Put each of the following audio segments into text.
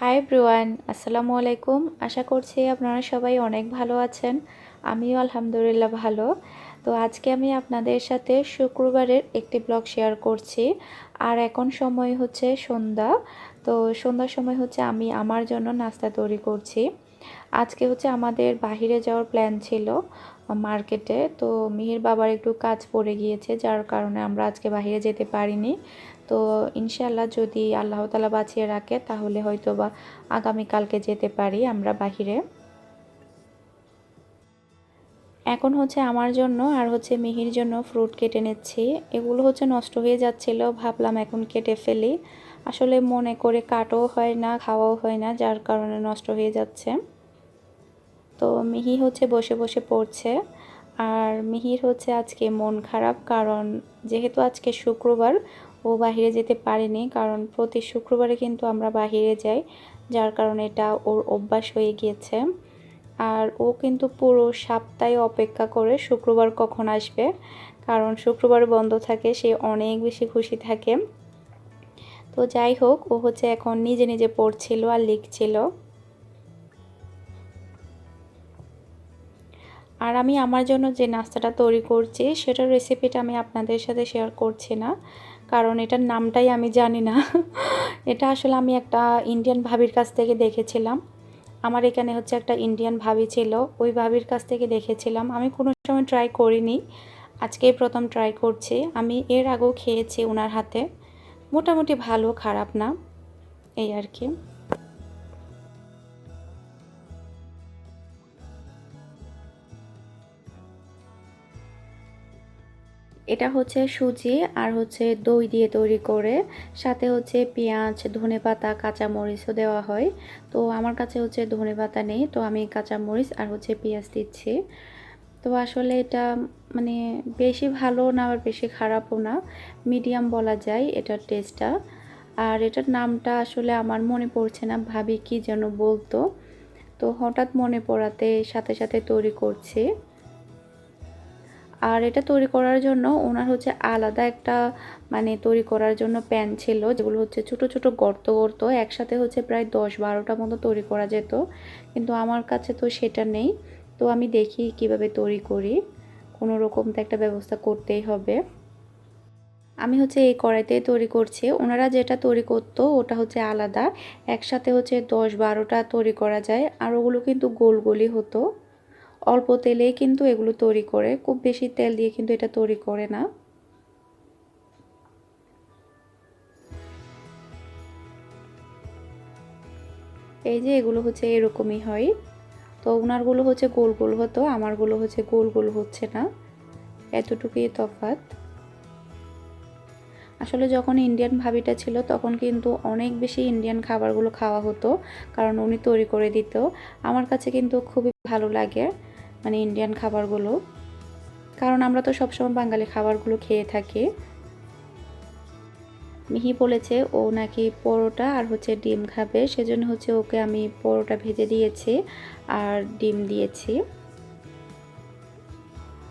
High ব্রুয়ান আসসালামু আলাইকুম। আশা করছি আপনারা সবাই অনেক ভালো আছেন। আমিও আলহামদুলিল্লাহ ভালো। তো আজকে আমি আপনাদের সাথে শুক্রবারের একটি ব্লগ শেয়ার করছি। আর এখন সময় হচ্ছে সন্ধ্যা। তো সন্ধ্যার সময় হচ্ছে আমি আমার জন্য নাস্তা তৈরি করছি। আজকে হচ্ছে আমাদের বাহিরে যাওয়ার প্ল্যান ছিল মার্কেটে তো মিহির বাবার একটু কাজ পড়ে গিয়েছে, যার কারণে আমরা আজকে বাহিরে যেতে পারিনি। তো ইনশাল্লাহ যদি আল্লাহ তালা বাঁচিয়ে রাখে, তাহলে হয়তো বা আগামীকালকে যেতে পারি আমরা বাহিরে। এখন হচ্ছে আমার জন্য আর হচ্ছে মিহির জন্য ফ্রুট কেটে নিচ্ছি। এগুলো হচ্ছে নষ্ট হয়ে যাচ্ছিল, ভাবলাম এখন কেটে ফেলি। আসলে মনে করে কাটও হয় না, খাওয়াও হয় না, যার কারণে নষ্ট হয়ে যাচ্ছে। তো মিহি হচ্ছে বসে বসে পড়ছে। আর মিহির হচ্ছে আজকে মন খারাপ, কারণ যেহেতু আজকে শুক্রবার, ও বাহিরে যেতে পারেনি, কারণ প্রতি শুক্রবারে কিন্তু আমরা বাহিরে যাই, যার কারণে এটা ওর অভ্যাস হয়ে গিয়েছে। আর ও কিন্তু পুরো সপ্তাহে অপেক্ষা করে শুক্রবার কখন আসবে, কারণ শুক্রবার বন্ধ থাকে, সে অনেক বেশি খুশি থাকে। তো যাই হোক, ও হচ্ছে এখন নিজে নিজে পড়ছিল আর লিখছিল। আর আমি আমার জন্য যে নাস্তাটা তৈরি করছি, সেটার রেসিপিটা আমি আপনাদের সাথে শেয়ার করছি না, কারণ এটার নামটাই আমি জানি না। এটা আসলে আমি একটা ইন্ডিয়ান ভাবির কাছ থেকে দেখেছিলাম। আমার এখানে হচ্ছে একটা ইন্ডিয়ান ভাবি ছিল, ওই ভাবির কাছ থেকে দেখেছিলাম। আমি কোনো সময় ট্রাই করিনি, আজকেই প্রথম ট্রাই করছি। আমি এর আগেও খেয়েছি ওনার হাতে। মোটামুটি ভালো, খারাপ না, এই আর কি। এটা হচ্ছে সুজি আর হচ্ছে দই দিয়ে তৈরি করে, সাথে হচ্ছে পেঁয়াজ ধনে পাতা কাঁচামরিচও দেওয়া হয়। তো আমার কাছে হচ্ছে ধনে পাতা নেই, তো আমি কাঁচামরিচ আর হচ্ছে পেঁয়াজ দিচ্ছি। তো আসলে এটা মানে বেশি ভালো না, আবার বেশি খারাপও না। মিডিয়াম বলা যায় এটার টেস্টটা আর এটার নামটা আসলে আমার মনে পড়ছে না, ভাবি কি যেন বলতো। তো হঠাৎ মনে পড়াতে সাথে সাথে তৈরি করছি। আর এটা তৈরি করার জন্য ওনার হচ্ছে আলাদা একটা মানে তৈরি করার জন্য প্যান ছিল, যেগুলো হচ্ছে ছোট ছোট গর্ত গর্ত, একসাথে হচ্ছে প্রায় দশ বারোটা মতো তৈরি করা যেত। কিন্তু আমার কাছে তো সেটা নেই। তো আমি দেখি কীভাবে তৈরি করি। কোনো রকম তো একটা ব্যবস্থা করতেই হবে। আমি হচ্ছে এই কড়াইতেই তৈরি করছি। ওনারা যেটা তৈরি করতো ওটা হচ্ছে আলাদা। একসাথে হচ্ছে দশ বারোটা তৈরি করা যায়। আর ওগুলো কিন্তু গোল গোলই হতো। অল্প তেলেই কিন্তু এগুলো তৈরি করে। খুব বেশি তেল দিয়ে কিন্তু এটা তৈরি করে না। এই যে এগুলো হচ্ছে এরকমই হয়। তো ওনারগুলো হচ্ছে গোল গোল হতো, আমারগুলো হচ্ছে গোল গোল হচ্ছে না। এতটুকুই তফাত আসলে যখন ইন্ডিয়ান ভাবিটা ছিল, তখন কিন্তু অনেক বেশি ইন্ডিয়ান খাবারগুলো খাওয়া হতো, কারণ উনি তৈরি করে দিত। আমার কাছে কিন্তু খুবই ভালো লাগে মানে ইন্ডিয়ান খাবারগুলো। কারণ আমরা তো সবসময় বাঙালি খাবারগুলো খেয়ে থাকি। মিহি বলেছে ও নাকি পরোটা আর হচ্ছে ডিম খাবে। সেজন্য হচ্ছে ওকে আমি পরোটা ভেজে দিয়েছি আর ডিম দিয়েছি।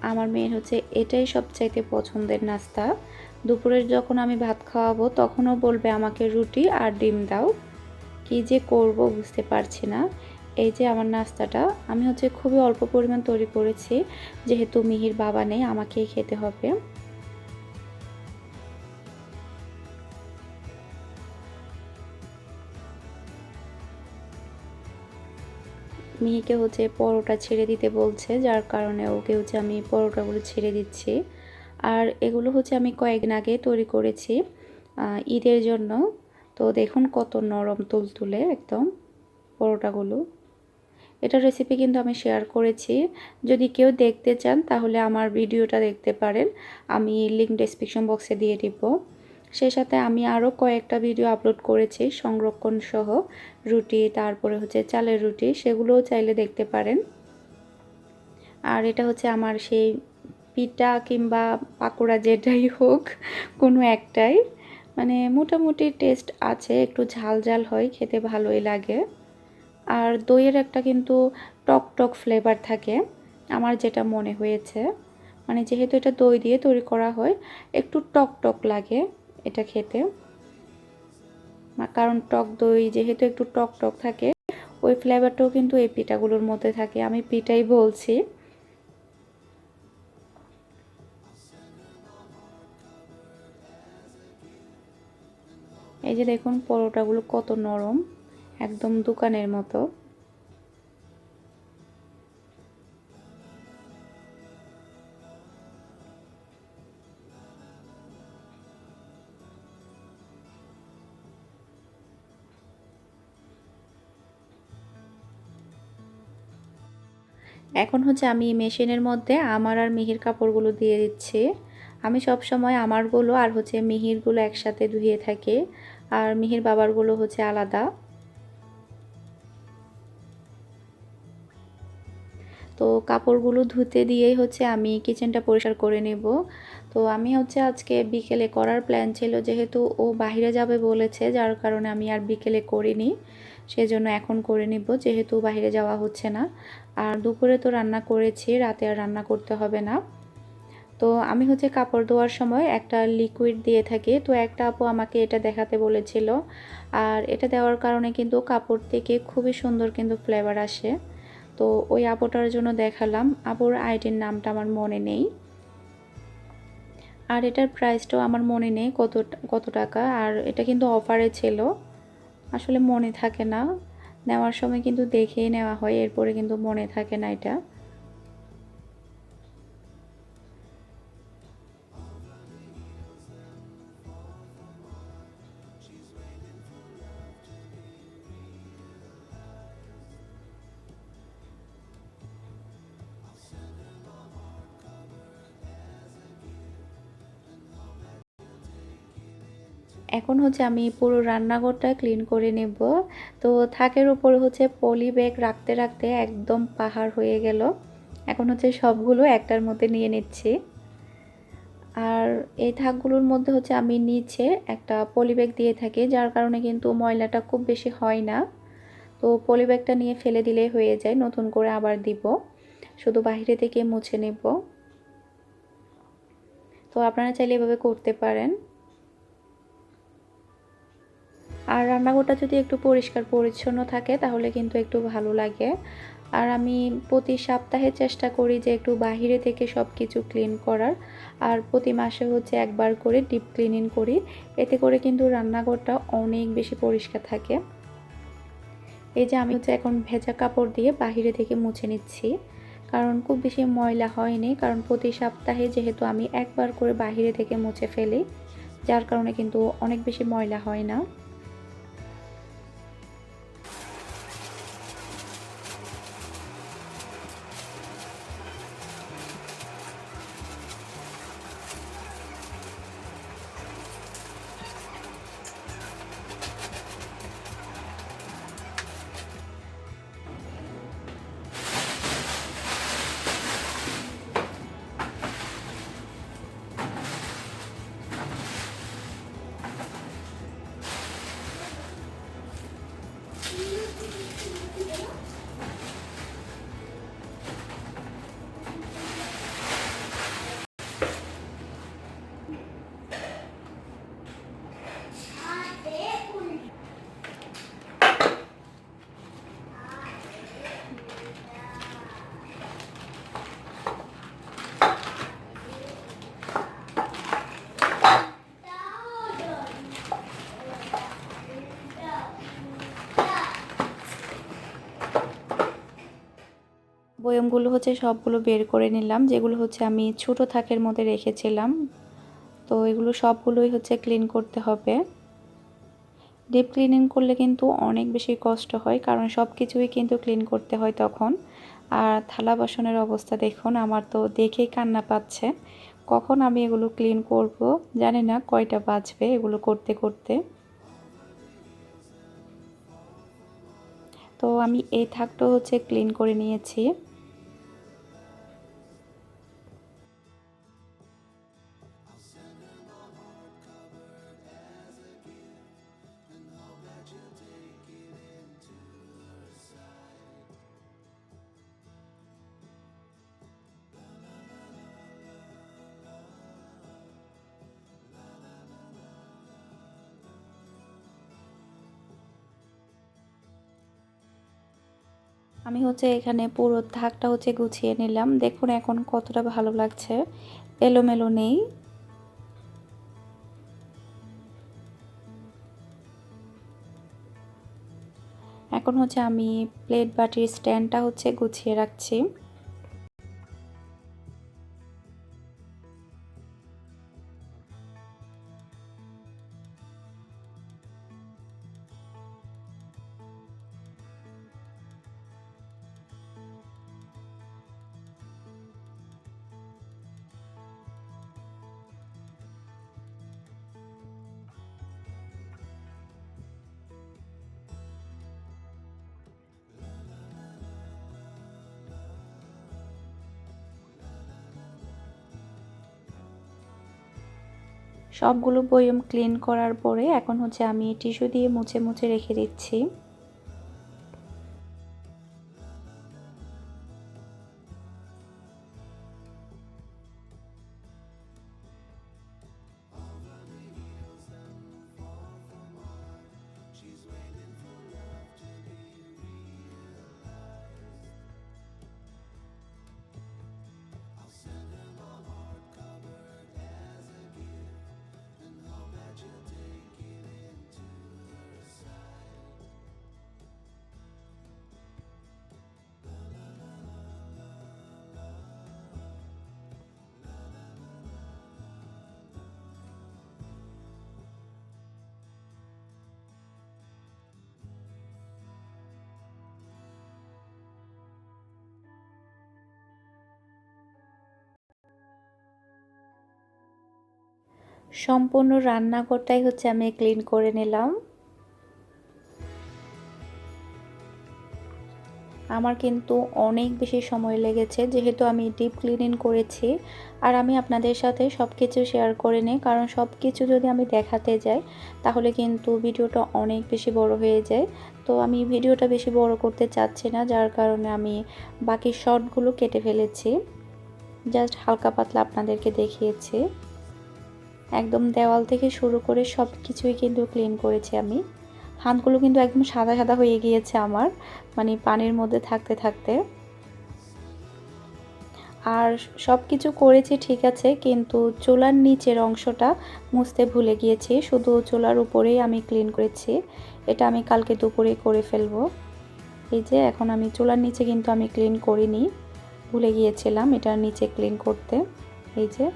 আমার মেয়ের হচ্ছে এটাই সবচাইতে পছন্দের নাস্তা। দুপুরের যখন আমি ভাত খাওয়াবো তখনও বলবে আমাকে রুটি আর ডিম দাও। কি যে করব বুঝতে পারছি না। এই যে আমার নাস্তাটা, আমি হচ্ছে খুবই অল্প পরিমাণ তৈরি করেছি। যেহেতু মিহির বাবা নেই, আমাকেই খেতে হবে। মিহিকে হচ্ছে পরোটা ছেড়ে দিতে বলছে, যার কারণে ওকে হচ্ছে আমি পরোটাগুলো ছেড়ে দিচ্ছি। আর এগুলো হচ্ছে আমি কয়েকদিন আগে তৈরি করেছি ঈদের জন্য। তো দেখুন কত নরম তুলতুলে একদম পরোটাগুলো। এটার রেসিপি কিন্তু আমি শেয়ার করেছি। যদি কেউ দেখতে চান তাহলে আমার ভিডিওটা দেখতে পারেন। আমি লিঙ্ক ডেসক্রিপশন বক্সে দিয়ে দিব। সেই সাথে আমি আরও কয়েকটা ভিডিও আপলোড করেছি, সংরক্ষণ সহ। রুটি, তারপরে হচ্ছে চালের রুটি, সেগুলোও চাইলে দেখতে পারেন। আর এটা হচ্ছে আমার সেই পিঠা কিংবা পাকোড়া যেটাই হোক, কোনো একটাই। মানে মোটামুটি টেস্ট আছে, একটু ঝাল ঝাল হয়, খেতে ভালোই লাগে। আর দইয়ের একটা কিন্তু টক টক ফ্লেভার থাকে, আমার যেটা মনে হয়েছে। মানে যেহেতু এটা দই দিয়ে তৈরি করা হয়, একটু টক টক লাগে। এটা খেতে। কারণ টক দই যেহেতু একটু টক টক থাকে, ওই ফ্লেভারটাও কিন্তু এই পিঠাগুলোর মধ্যে থাকে। আমি পিঠাই বলছি। এই যে দেখুন, পরোটাগুলো কত নরম, একদম দোকানের মতো। এখন হচ্ছে আমি মেশিনের মধ্যে আমার আর মিহির কাপড়গুলো দিয়ে দিচ্ছি। আমি সব সময় আমারগুলো আর হচ্ছে মিহিরগুলো একসাথে ধুয়ে থাকি। আর মিহির বাবারগুলো হচ্ছে আলাদা। তো কাপড়গুলো ধুতে দিয়েই হচ্ছে আমি কিচেনটা পরিষ্কার করে নেব। তো আমি হচ্ছে আজকে বিকেলে করার প্ল্যান ছিল, যেহেতু ও বাহিরে যাবে বলেছে, যার কারণে আমি আর বিকেলে করিনি। সেজন্য এখন করে নিব, যেহেতু বাইরে যাওয়া হচ্ছে না। আর দুপুরে তো রান্না করেছি, রাতে আর রান্না করতে হবে না। তো আমি হচ্ছে কাপড় ধোয়ার সময় একটা লিকুইড দিয়ে থাকি। তো একটা আপু আমাকে এটা দেখাতে বলেছিল। আর এটা দেওয়ার কারণে কিন্তু কাপড় থেকে খুবই সুন্দর কিন্তু ফ্লেভার আসে। তো ওই আপুটার জন্য দেখালাম। আপুর আইডির নামটা আমার মনে নেই। আর এটার প্রাইসটাও আমার মনে নেই কত কত টাকা। আর এটা কিন্তু অফারে ছিল। আসলে মনে থাকে না। নেওয়ার সময় কিন্তু দেখেই নেওয়া হয়, এরপরে কিন্তু মনে থাকে না এটা। এখন হচ্ছে আমি পুরো রান্নাঘরটা ক্লিন করে নেব। তো থাকের উপর হচ্ছে পলি ব্যাগ রাখতে রাখতে একদম পাহাড় হয়ে গেল। এখন হচ্ছে সবগুলো একটার মধ্যে নিয়ে নিচ্ছি। আর এই থাকগুলোর মধ্যে হচ্ছে আমি নিচে একটা পলি ব্যাগ দিয়ে থাকি, যার কারণে কিন্তু ময়লাটা খুব বেশি হয় না। তো পলি ব্যাগটা নিয়ে ফেলে দিলেই হয়ে যায়, নতুন করে আবার দিব। শুধু বাইরে থেকে মুছে নেব। তো আপনারা চাইলে এভাবে করতে পারেন। আর রান্নাঘরটা যদি একটু পরিষ্কার পরিচ্ছন্ন থাকে, তাহলে কিন্তু একটু ভালো লাগে। আর আমি প্রতি সপ্তাহে চেষ্টা করি যে একটু বাহিরে থেকে সব কিছু ক্লিন করার। আর প্রতি মাসে হচ্ছে একবার করে ডিপ ক্লিনিং করি। এতে করে কিন্তু রান্নাঘরটা অনেক বেশি পরিষ্কার থাকে। এই যে আমি হচ্ছে এখন ভেজা কাপড় দিয়ে বাহিরে থেকে মুছে নিচ্ছি। কারণ খুব বেশি ময়লা হয়নি, কারণ প্রতি সপ্তাহে যেহেতু আমি একবার করে বাহিরে থেকে মুছে ফেলি, যার কারণে কিন্তু অনেক বেশি ময়লা হয় না। বয়মগুলো হচ্ছে সবগুলো বের করে নিলাম, যেগুলো হচ্ছে আমি ছোট থাকের মধ্যে রেখেছিলাম। তো এগুলো সবগুলোই হচ্ছে ক্লিন করতে হবে। ডিপ ক্লিনিং করলে কিন্তু অনেক বেশি কষ্ট হয়, কারণ সব কিছুই কিন্তু ক্লিন করতে হয় তখন। আর থালা বাসনের অবস্থা দেখুন, আমার তো দেখেই কান্না পাচ্ছে। কখন আমি এগুলো ক্লিন করব জানি না, কয়টা বাজবে এগুলো করতে করতে। তো আমি এই থাকটা হচ্ছে ক্লিন করে নিয়েছি। আমি হচ্ছে এখানে পুরো থাকটা হচ্ছে গুছিয়ে নিলাম। দেখুন এখন কতটা ভালো লাগছে। এলোমেলো নেই। এখন হচ্ছে আমি প্লেট বাটির স্ট্যান্ডটা হচ্ছে গুছিয়ে রাখছি। সবগুলো বয়ম ক্লিন করার পরে এখন হচ্ছে আমি টিস্যু দিয়ে মুছে মুছে রেখে দিচ্ছি। সম্পূর্ণ রান্নাঘরটাই হচ্ছে আমি ক্লিন করে নিলাম। আমার কিন্তু অনেক বেশি সময় লেগেছে যেহেতু আমি ডিপ ক্লিনিং করেছি আর আমি আপনাদের সাথে সব কিছু শেয়ার করে নিই, কারণ সব কিছু যদি আমি দেখাতে যাই, তাহলে কিন্তু ভিডিওটা অনেক বেশি বড় হয়ে যায়। তো আমি ভিডিওটা বেশি বড় করতে চাচ্ছি না, যার কারণে আমি বাকি শর্টগুলো কেটে ফেলেছি। জাস্ট হালকা পাতলা আপনাদেরকে দেখিয়েছি। একদম দেওয়াল থেকে শুরু করে সব কিছুই কিন্তু ক্লিন করেছি আমি। হাতগুলো কিন্তু একদম সাদা সাদা হয়ে গিয়েছে আমার মানে পানির মধ্যে থাকতে থাকতে। আর সব কিছু করেছি ঠিক আছে, কিন্তু চুলার নিচের অংশটা মুছতে ভুলে গিয়েছি, শুধু চুলার উপরেই আমি ক্লিন করেছি। এটা আমি কালকে দুপুরে করে ফেলব। এই যে, এখন আমি চুলার নিচে কিন্তু আমি ক্লিন করিনি, ভুলে গিয়েছিলাম এটার নিচে ক্লিন করতে। এই যে।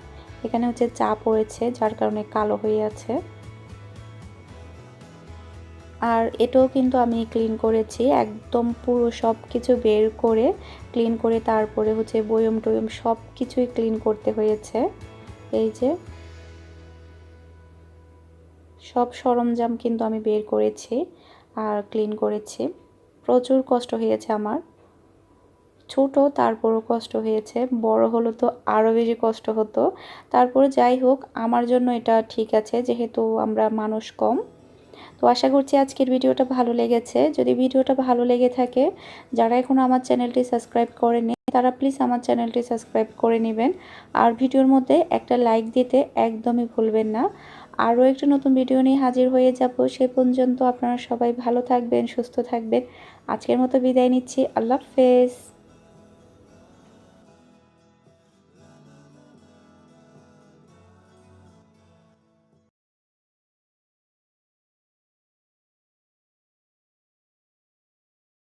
এখানে হচ্ছে চা পড়েছে যার কারণে কালো হয়ে আছে। আর এটাও কিন্তু আমি ক্লিন করেছি, একদম পুরো সব কিছু বের করে ক্লিন করে তারপরে হচ্ছে বয়ম টয়ম সব কিছুই ক্লিন করতে হয়েছে। এই যে সব সরঞ্জাম কিন্তু আমি বের করেছি আর ক্লিন করেছি। প্রচুর কষ্ট হয়েছে আমার। ছোট, তারপরও কষ্ট হয়েছে। বড় হলো তো আরও বেশি কষ্ট হতো। তারপরে যাই হোক, আমার জন্য এটা ঠিক আছে, যেহেতু আমরা মানুষ কম। তো আশা করছি আজকের ভিডিওটা ভালো লেগেছে। যদি ভিডিওটা ভালো লেগে থাকে, যারা এখন আমার চ্যানেলটি সাবস্ক্রাইব করেনি তারা প্লিজ আমার চ্যানেলটি সাবস্ক্রাইব করে নেবেন। আর ভিডিওর মধ্যে একটা লাইক দিতে একদমই ভুলবেন না। আরও একটা নতুন ভিডিও নিয়ে হাজির হয়ে যাব। সে পর্যন্ত আপনারা সবাই ভালো থাকবেন, সুস্থ থাকবেন। আজকের মতো বিদায় নিচ্ছি। আল্লাহ হাফেজ।